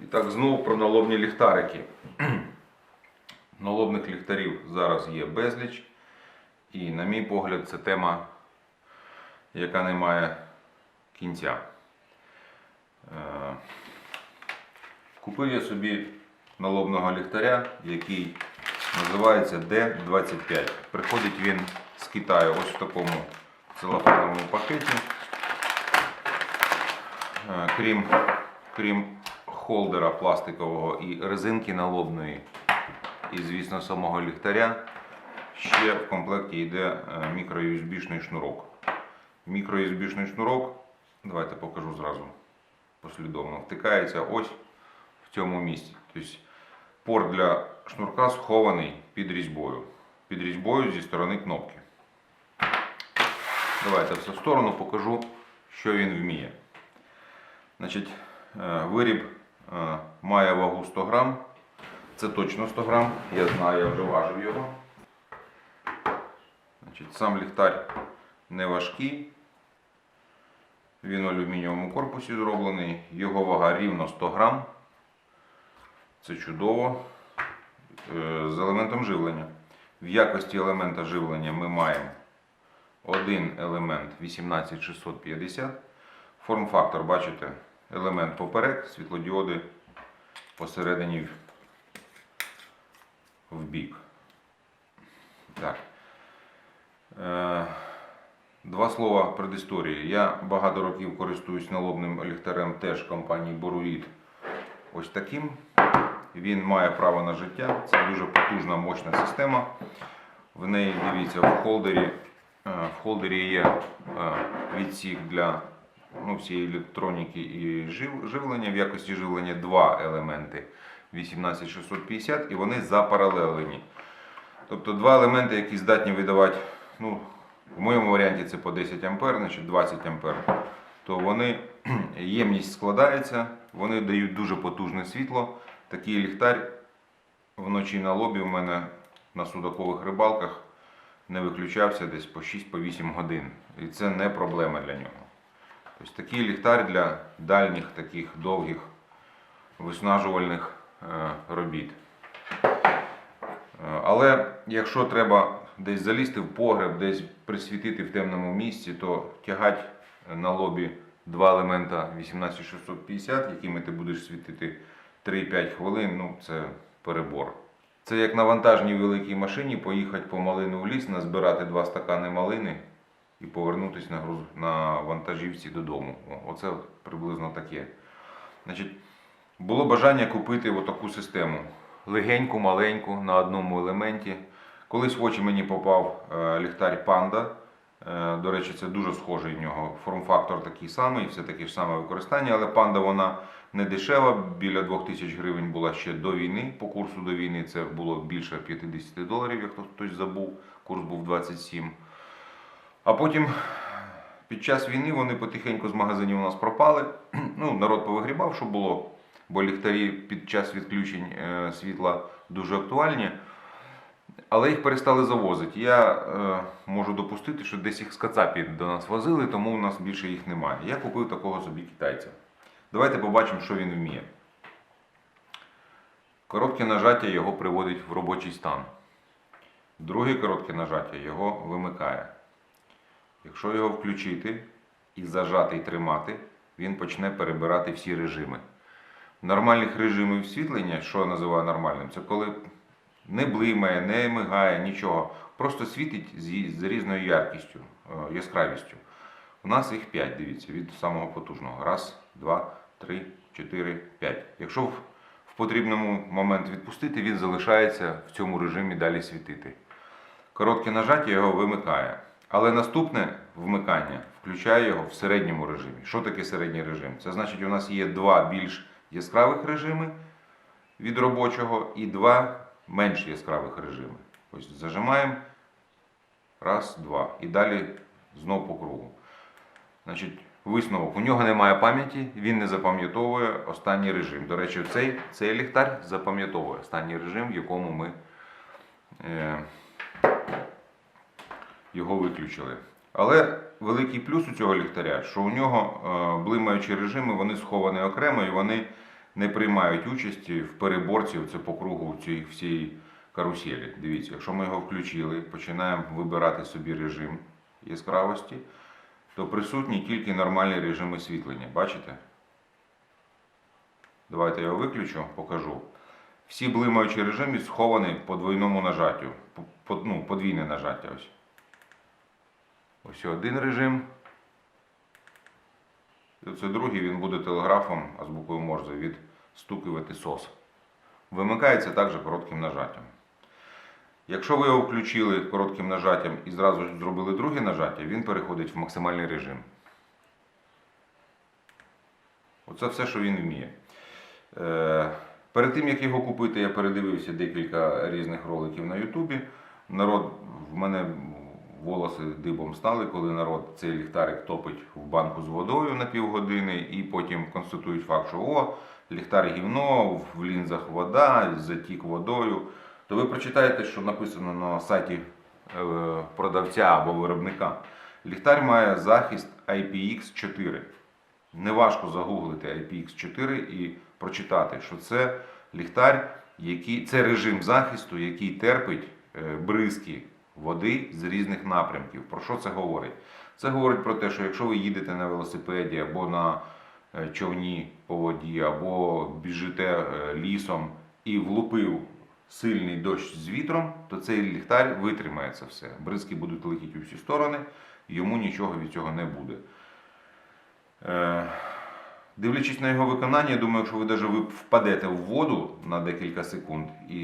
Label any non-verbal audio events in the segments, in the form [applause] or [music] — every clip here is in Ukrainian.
І так, знову про налобні ліхтарики. [clears throat] Налобних ліхтарів зараз є безліч. І, на мій погляд, це тема, яка не має кінця. Е, Купив я собі налобного ліхтаря, який називається D25. Приходить він з Китаю ось в такому целофановому пакеті. Е, Крім, крім холдера пластикового і резинки налобної, і, звісно, самого ліхтаря, ще в комплекті йде мікро-USB-шний шнурок. Мікро-USB-шний шнурок, давайте покажу зразу послідовно, втикається ось в цьому місці. Тобто порт для шнурка схований під різьбою. Під різьбою зі сторони кнопки. Давайте все в сторону покажу, що він вміє. Значить, е, виріб е, має вагу 100 грам. Це точно 100 грам. Я знаю, я вже важив його. Значить, сам ліхтар не важкий. Він в алюмінієвому корпусі зроблений. Його вага рівно 100 грам. Це чудово. Е, З елементом живлення. В якості елемента живлення ми маємо один елемент 18650. Форм-фактор, бачите, елемент поперек, світлодіоди посередині в- бік. Так. Е, Два слова предісторії. Я багато років користуюсь налобним ліхтарем теж компанії Boruid. Ось таким. Він має право на життя. Це дуже потужна, мощна система. В неї, дивіться, в холдері, е, в холдері є е, відсік для ну, всієї електроніки і жив- живлення. В якості живлення два елементи 18650 і вони запаралелені. Тобто два елементи, які здатні видавати, ну, в моєму варіанті це по 10 А, значить 20 А, то вони, ємність складається, вони дають дуже потужне світло. Такий ліхтар вночі на лобі у мене на судакових рибалках не виключався десь по 6-8 годин. І це не проблема для нього. Тобто такий ліхтар для дальніх, таких довгих виснажувальних е, робіт. Е, Але якщо треба десь залізти в погреб, десь присвітити в темному місці, то тягати на лобі два елемента 18650, якими ти будеш світити 3-5 хвилин, ну це перебор. Це як на вантажній великій машині поїхати по малину в ліс, назбирати два стакани малини і повернутися на, груз... на вантажівці додому. Оце приблизно таке. Значить, було бажання купити отаку систему. Легеньку, маленьку, на одному елементі. Колись в очі мені попав е, ліхтар Panda. Е, До речі, це дуже схожий в нього. Форм-фактор такий самий, все таке ж саме використання, але Panda вона не дешева, біля 2000 гривень була ще до війни. По курсу до війни це було більше 50 доларів, як хтось забув, курс був 27. А потім під час війни вони потихеньку з магазинів у нас пропали. [clears throat] Ну, народ повигрібав, що було, бо ліхтарі під час відключень е, світла дуже актуальні. Але їх перестали завозити. Я е, можу допустити, що десь їх з Кацапі до нас возили, тому у нас більше їх немає. Я купив такого собі китайця. Давайте побачимо, що він вміє. Коротке нажаття його приводить в робочий стан. Друге коротке нажаття його вимикає. Якщо його включити і зажати і тримати, він почне перебирати всі режими. Нормальних режимів освітлення, що я називаю нормальним, це коли не блимає, не мигає, нічого. Просто світить з, різною яркістю, е, яскравістю. У нас їх 5, дивіться, від самого потужного. Раз, два, три, чотири, п'ять. Якщо в потрібному момент відпустити, він залишається в цьому режимі далі світити. Коротке нажаття його вимикає. Але наступне вмикання включає його в середньому режимі. Що таке середній режим? Це значить, у нас є два більш яскравих режими від робочого і два менш яскравих режими. Ось зажимаємо. Раз, два. І далі знов по кругу. Значить, висновок. У нього немає пам'яті, він не запам'ятовує останній режим. До речі, цей, цей ліхтар запам'ятовує останній режим, в якому ми е, його виключили. Але великий плюс у цього ліхтаря, що у нього е, блимаючі режими, вони сховані окремо і вони не приймають участі в переборці це по кругу цієї всієї каруселі. Дивіться, якщо ми його включили, починаємо вибирати собі режим яскравості, то присутній тільки нормальний режим освітлення. Бачите? Давайте я його виключу, покажу. Всі блимаючі режими сховані по двойному нажаттю. По- ну, подвійне нажаття ось. Ось один режим. І оце другий він буде телеграфом азбукою Морзе відстукувати сос. Вимикається також коротким нажаттям. Якщо ви його включили коротким нажаттям і зразу зробили друге нажаття, він переходить в максимальний режим. Оце все, що він вміє. Е, Перед тим, як його купити, я передивився декілька різних роликів на Ютубі. Народ в мене волоси дибом стали, коли народ цей ліхтарик топить в банку з водою на півгодини, і потім констатують факт, що о, ліхтар гівно, в лінзах вода, затік водою. То ви прочитаєте, що написано на сайті е, продавця або виробника. Ліхтар має захист IPX4. Неважко загуглити IPX4 і прочитати, що це ліхтар, який, це режим захисту, який терпить е, бризки води з різних напрямків. Про що це говорить? Це говорить про те, що якщо ви їдете на велосипеді або на е, човні по воді, або біжите е, лісом і влупив сильний дощ з вітром, то цей ліхтар витримає це все. Бризки будуть летіти у всі сторони, йому нічого від цього не буде. Е, Дивлячись на його виконання, я думаю, якщо ви навіть впадете в воду на декілька секунд і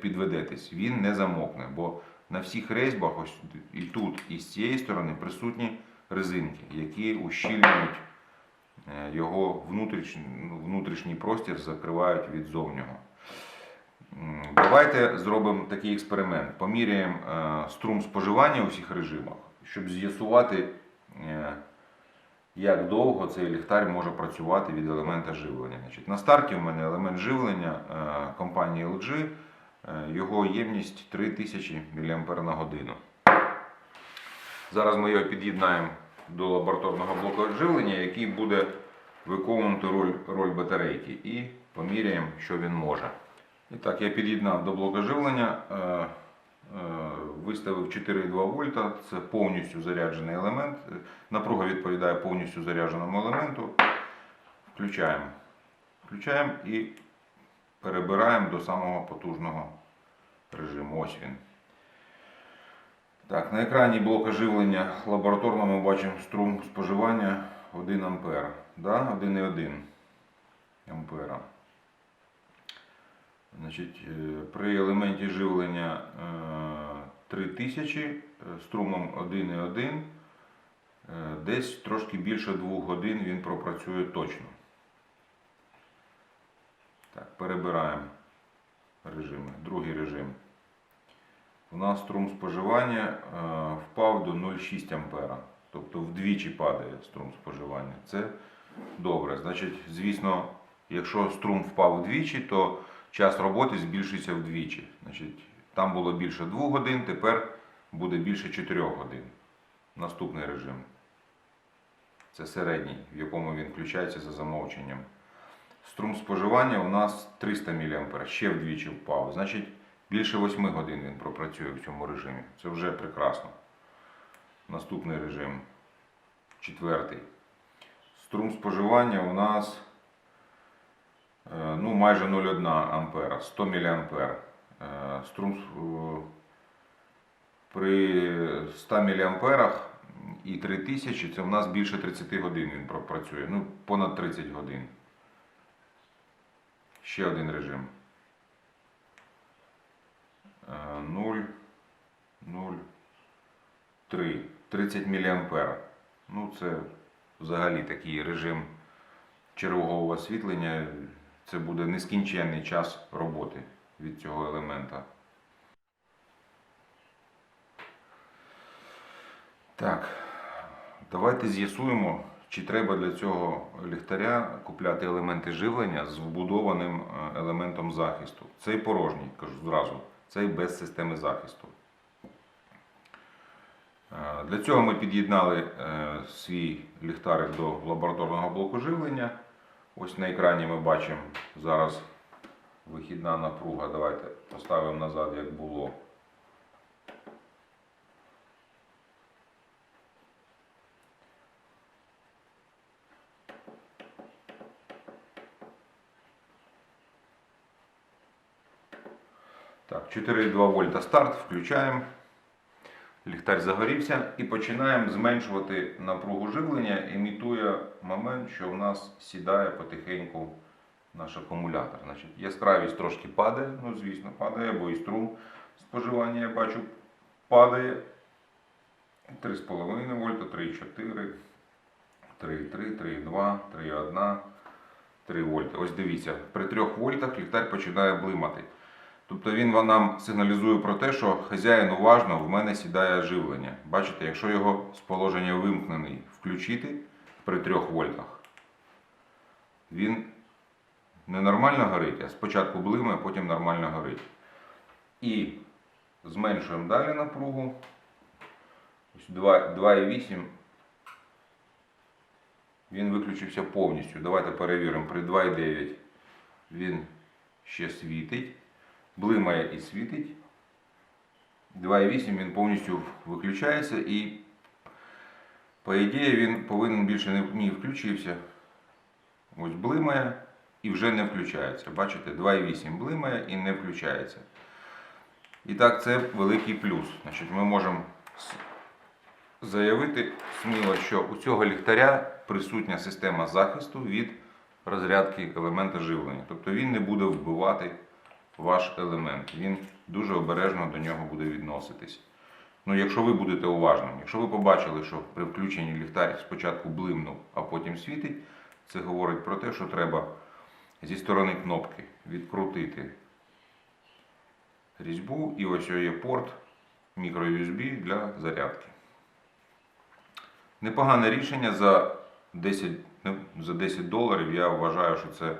підведетесь, він не замокне, бо на всіх рейсбах, ось і тут, і з цієї сторони присутні резинки, які ущільнюють е, його внутрішній, ну, внутрішній простір, закривають від зовнього. Давайте зробимо такий експеримент. Поміряємо е, струм споживання у всіх режимах, щоб з'ясувати, е, як довго цей ліхтар може працювати від елемента живлення. На старті в мене елемент живлення компанії LG, його ємність 3000 мАч. Зараз ми його під'єднаємо до лабораторного блоку живлення, який буде виконувати роль, роль батарейки, і поміряємо, що він може. І так, я під'єднав до блоку живлення, е, е, виставив 4,2 вольта, це повністю заряджений елемент. Е, Напруга відповідає повністю зарядженому елементу. Включаємо. Включаємо і перебираємо до самого потужного режиму. Ось він. Так, на екрані блока живлення лабораторно ми бачимо струм споживання 1 А. Да? 1,1 ампера. Значить, е, при елементі живлення е, 3000 е, струмом 1,1 е, десь трошки більше 2 годин він пропрацює точно. Так, перебираємо режими. Другий режим. У нас струм споживання е, впав до 0,6 ампера. Тобто вдвічі падає струм споживання. Це добре. Значить, звісно, якщо струм впав вдвічі, то час роботи збільшиться вдвічі. Значить, там було більше 2 годин, тепер буде більше 4 годин. Наступний режим. Це середній, в якому він включається за замовченням. Струм споживання у нас 300 мА, ще вдвічі впав. Значить, більше 8 годин він пропрацює в цьому режимі. Це вже прекрасно. Наступний режим. Четвертий. Струм споживання у нас е, ну, майже 0,1 ампера, 100 мА. Струм е, при 100 мА і 3000 це в нас більше 30 годин він пропрацює. Ну, понад 30 годин. Ще один режим. Е, 0, 0, 3, 30 мА. Ну, це взагалі такий режим чергового освітлення. Це буде нескінченний час роботи від цього елемента. Так, давайте з'ясуємо, чи треба для цього ліхтаря купляти елементи живлення з вбудованим е, елементом захисту. Цей порожній, кажу зразу, цей без системи захисту. Е, Для цього ми під'єднали е, свій ліхтарик до лабораторного блоку живлення. Ось на екрані ми бачимо зараз вихідна напруга. Давайте поставимо назад, як було. Так, 4,2 вольта старт, включаємо. Ліхтар загорівся і починаємо зменшувати напругу живлення. Імітує момент, що в нас сідає потихеньку наш акумулятор. Значить, яскравість трошки падає, ну звісно, падає, бо і струм споживання я бачу падає. 3,5 вольта, 3,4, 3,3, 3,2, 3,1, 3 вольта. Ось дивіться, при 3 вольтах ліхтар починає блимати. Тобто він нам сигналізує про те, що хазяїн уважно в мене сідає живлення. Бачите, якщо його з положення вимкнений включити при 3 вольтах, він не нормально горить, а спочатку блимає, потім нормально горить. І зменшуємо далі напругу. 2,8 він виключився повністю. Давайте перевіримо. При 2,9 він ще світить блимає і світить. 2,8 він повністю виключається і, по ідеї, він повинен більше не ні, включився. Ось блимає і вже не включається. Бачите, 2,8 блимає і не включається. І так, це великий плюс. Значить, Ми можемо заявити сміло, що у цього ліхтаря присутня система захисту від розрядки елемента живлення. Тобто він не буде вбивати ваш елемент. Він дуже обережно до нього буде відноситись. Ну, якщо ви будете уважним, якщо ви побачили, що при включенні ліхтар спочатку блимнув, а потім світить, це говорить про те, що треба зі сторони кнопки відкрутити різьбу і ось є порт мікро-USB для зарядки. Непогане рішення за 10, ну, за 10 доларів. Я вважаю, що це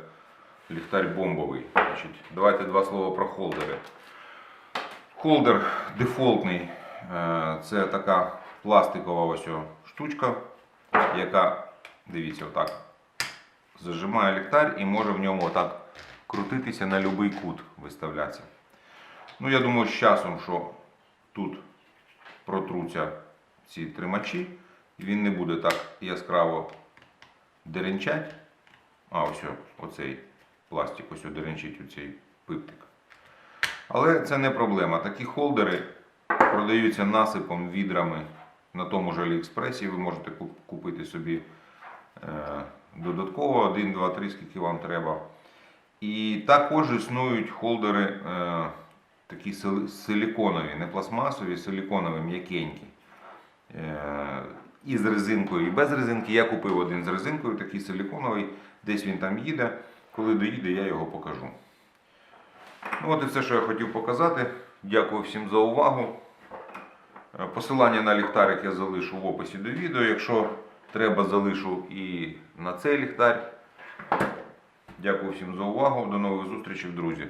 ліхтар бомбовий. Значить, давайте два слова про холдери. Холдер дефолтний е, це така пластикова ось штучка, яка, дивіться, отак зажимає ліхтар і може в ньому отак крутитися на будь-який кут виставлятися. Ну, я думаю, з часом, що тут протруться ці тримачі, він не буде так яскраво деренчать. А, ось оцей пластик, ось деренчить оцей пиптик. Але це не проблема. Такі холдери продаються насипом, відрами на тому ж Аліекспресі. Ви можете купити собі е, додатково 1, 2, 3, скільки вам треба. І також існують холдери е, такі сили- силіконові, не пластмасові, силіконові, м'якенькі. Е, і з резинкою, і без резинки. Я купив один з резинкою, такий силіконовий, десь він там їде. Коли доїде, я його покажу. Ну, от і все, що я хотів показати. Дякую всім за увагу. Е, Посилання на ліхтарик я залишу в описі до відео. Якщо треба, залишу і на цей ліхтар. Дякую всім за увагу. До нових зустрічей, друзі.